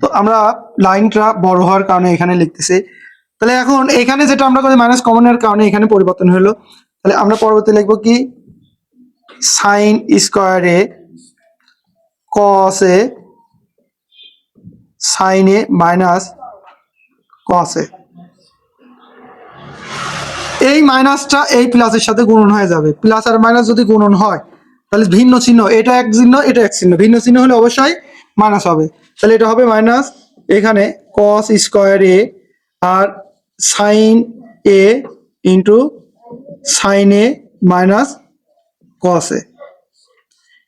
তো আমরা লাইনটা বড় হওয়ার কারণে এখানে লিখতেছি। তাহলে এখন এখানে যেটা আমরা করি মাইনাস কমনের কারণে এখানে পরিবর্তন হলো। তাহলে আমরা পরবর্তী লিখব কি? সাইন স্কোয়ারে কসে সাইনে মাইনাস কসে এই মাইনাসটা এই প্লাসের সাথে গুণন হয়ে যাবে। প্লাস আর মাইনাস যদি গুণন হয়, তাহলে ভিন্ন চিহ্ন, এটা এক চিহ্ন, এটা এক চিহ্ন। ভিন্ন চিহ্ন হলে অবশ্যই মাইনাস হবে। তাহলে এটা হবে মাইনাস এখানে cos square A R sine A into sine A minus cos A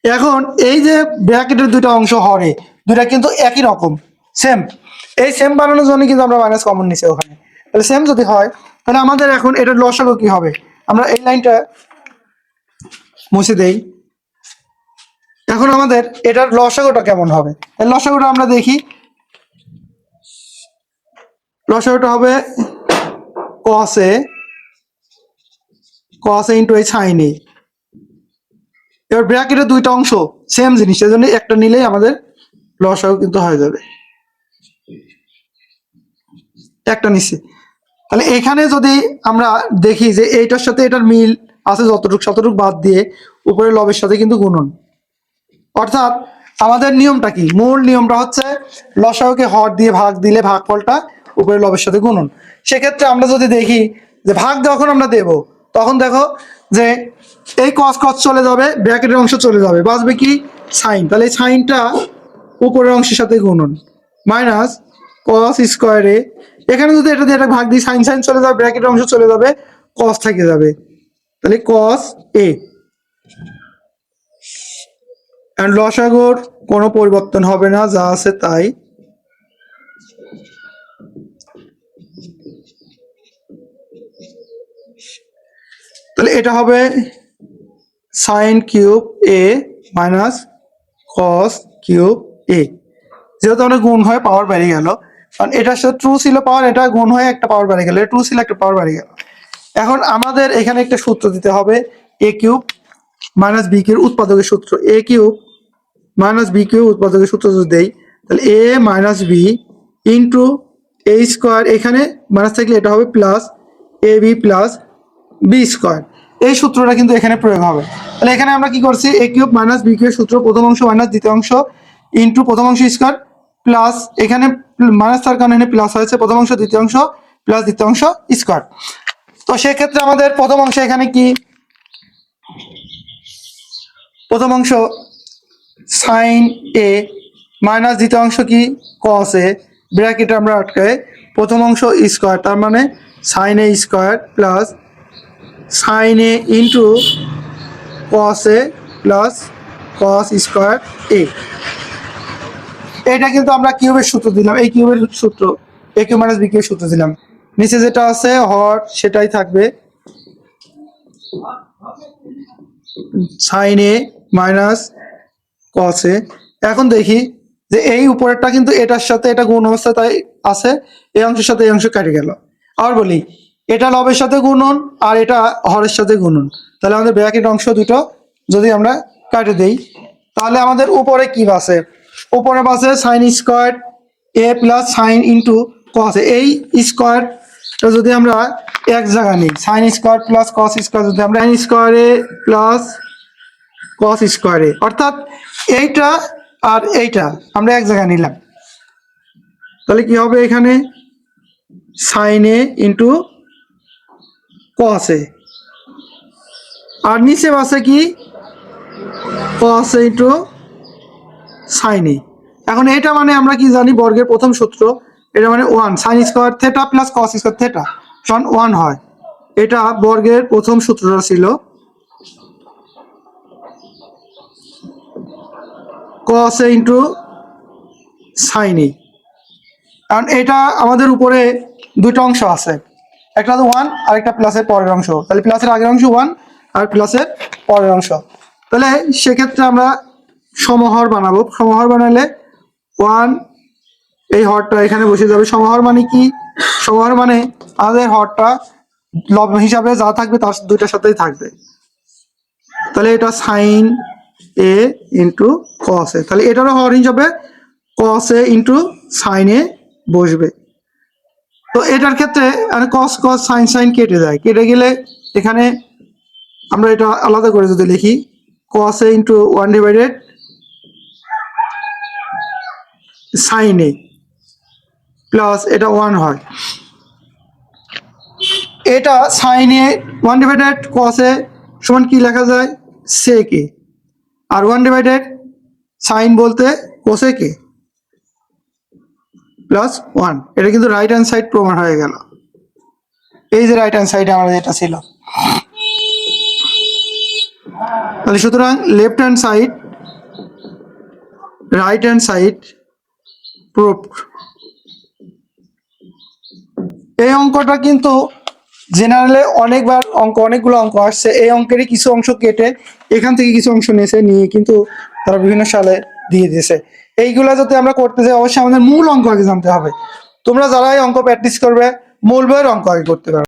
এখন এই যে ব্র্যাকেটের দুটো অংশ হরে দুটা কিন্তু একই রকম সেম এই সেম বানানোর জন্য কিন্তু আমরা মাইনাস কমন নিছি ওখানে। তাহলে সেম যদি হয়, তাহলে আমাদের এখন এটার লসাগু কি হবে? আমরা এই লাইনটা মুছে দেই। এখন আমাদের এটার লসাগুটা কেমন হবে? লসাগুটা আমরা দেখি। লসাগুটা হবে কসে কসে ইন্টু এই সাইনে এবার ব্র্যাকেটের দুইটা অংশ সেম জিনিস সেজন্য একটা নিলেই আমাদের লসাগু কিন্তু হয়ে যাবে। একটা নিচে তাহলে এখানে যদি আমরা দেখি যে এইটার সাথে এটার মিল আছে যতটুকু ততটুকু বাদ দিয়ে উপরে লবের সাথে কিন্তু গুণন। অর্থাৎ আমাদের নিয়মটা কি? মূল নিয়মটা হচ্ছে লসাগুকে হর দিয়ে ভাগ দিলে ভাগফলটা উপরে লবের সাথে গুণন সেক্ষেত্রে আমরা যদি দেখি যে ভাগ যখন আমরা দেব, তখন দেখো যে এই কস কস চলে যাবে ব্র্যাকেটের অংশ চলে যাবে। বাঁচবে কি? সাইন তাহলে এই সাইনটা উপরের অংশের সাথে গুণন মাইনাস কস স্কোয়ারে এখানে যদি এটা দিয়ে একটা ভাগ দিই সাইন সাইন চলে যাবে ব্র্যাকেটের অংশ চলে যাবে কস থেকে যাবে। তাহলে কস এ অ্যান্ড লসাগর কোনো পরিবর্তন হবে না, যা আছে তাই। তাহলে এটা হবে sine cube A minus cos cube A যেহেতু অনেক গুণ হয় পাওয়ার বেড়ে গেল, কারণ এটার সাথে ট্রু ছিল পাওয়ার এটা গুণ হয়ে একটা পাওয়ার বেড়ে গেল ট্রু ছিল একটা পাওয়ার বেড়ে গেল। এখন আমাদের এখানে একটা সূত্র দিতে হবে A cube minus B cube উৎপাদকের সূত্র। A cube minus B cube উৎপাদকের সূত্র যদি দেই, তাহলে A minus B into A square এখানে মাইনাস থাকলে এটা হবে plus A B plus B square এই সূত্রটা কিন্তু এখানে প্রয়োগ হবে। তাহলে এখানে আমরা কি করছি? A cube minus B cube সূত্র প্রথম অংশ মাইনাস দ্বিতীয় অংশ ইন্টু প্রথম অংশ স্কোয়ার প্লাস এখানে মাইনাস তার কারণে প্লাস হয়েছে প্রথম অংশ, দ্বিতীয় অংশ প্লাস দ্বিতীয় অংশ স্কোয়ার তো সেক্ষেত্রে আমাদের প্রথম অংশ এখানে কি? প্রথম অংশ সাইন এ মাইনাস দ্বিতীয় অংশ কি? কস এ ব্র্যাকেট আমরা আটকায় প্রথম অংশ স্কোয়ার তার মানে sine A square plus sine A into cos A plus cos square A এটা কিন্তু আমরা কিউবের সূত্র দিলাম। এই কিউবের সূত্র এ কিউ মাইনাস বি কিউবের সূত্র দিলাম। নিচে যেটা আছে, হর, সেটাই থাকবে সাইন এ মাইনাস এ এখন দেখি যে এই উপরেরটা কিন্তু এটার সাথে এটা গুণ অবস্থা তাই আছে, এই অংশের সাথে এই অংশ কেটে গেল। আর বলি, এটা লবের সাথে গুণন আর এটা হরের সাথে গুণন। তাহলে আমাদের ব্র্যাকেট অংশ দুটো যদি আমরা কাটে দেই, তাহলে আমাদের উপরে কি বাসে? উপরে বাসে sine square A plus sine into cos এই স্কোয়ার যদি আমরা এক জায়গা নিই sine square plus cos square যদি আমরা সাইন স্কোয়ারে প্লাস কস স্কোয়ারে অর্থাৎ এইটা আর এইটা, আমরা এক জায়গায় নিলাম। তাহলে কি হবে এখানে? সাইনে ইন্টু কসে আর নিচে আছে কি? কসে ইন্টু সাইনে এখন এটা মানে আমরা কি জানি? বর্গের প্রথম সূত্র। এটা মানে one sine square theta plus cos square theta সমান ওয়ান হয়, এটা বর্গের প্রথম সূত্রটা ছিল কস ইন্টু সাইনি কারণ এটা আমাদের উপরে দুটো অংশ আছে। একটা হচ্ছে ওয়ান আর একটা প্লাসের পরের অংশ। তাহলে প্লাসের আগের অংশ ওয়ান আর প্লাসের পরের অংশ। তাহলে সেক্ষেত্রে আমরা সমহর বানাবো। সমহর বানালে ওয়ান এই হরটা এখানে বসে যাবে। সমহর মানে কি? সমহর মানে আমাদের হরটা লব হিসাবে যা থাকবে তার দুইটার সাথেই থাকবে। তাহলে এটা সাইন এ ইন্টু কস তাহলে এটারও হর হিসাবে কস ইন্টু সাইন বসবে। তো এটার ক্ষেত্রে মানে কস কস সাইন সাইন কেটে যায়। কেটে গেলে এখানে আমরা এটা আলাদা করে যদি লিখি cos into one divided sine plus এটা ওয়ান হয়। এটা সাইন ওয়ান ডিভাইডেড কস সমান কি লেখা যায়? সেক এ আর ওয়ান ডিভাইডেড সাইন বলতে কোসেক প্লাস ওয়ান এটা কিন্তু রাইট হ্যান্ড সাইড প্রমাণ হয়ে গেল। এই যে রাইট হ্যান্ড সাইডে আমাদের এটা ছিল। তাহলে সুতরাং left hand side right hand side proof এই অঙ্কটা কিন্তু জেনারেলে অনেকবার অঙ্ক, অনেকগুলো অঙ্ক আসছে। এই অঙ্কেরই কিছু অংশ কেটে এখান থেকে কিছু অংশ নিয়েছে, নিয়ে কিন্তু তারা বিভিন্ন সালে দিয়ে দিয়েছে। এইগুলা যদি আমরা করতে যাই, অবশ্যই আমাদের মূল অঙ্ক আগে জানতে হবে। তোমরা যারা এই অঙ্ক প্র্যাকটিস করবে, মূল বইয়ের অঙ্ক আগে করতে পারবে।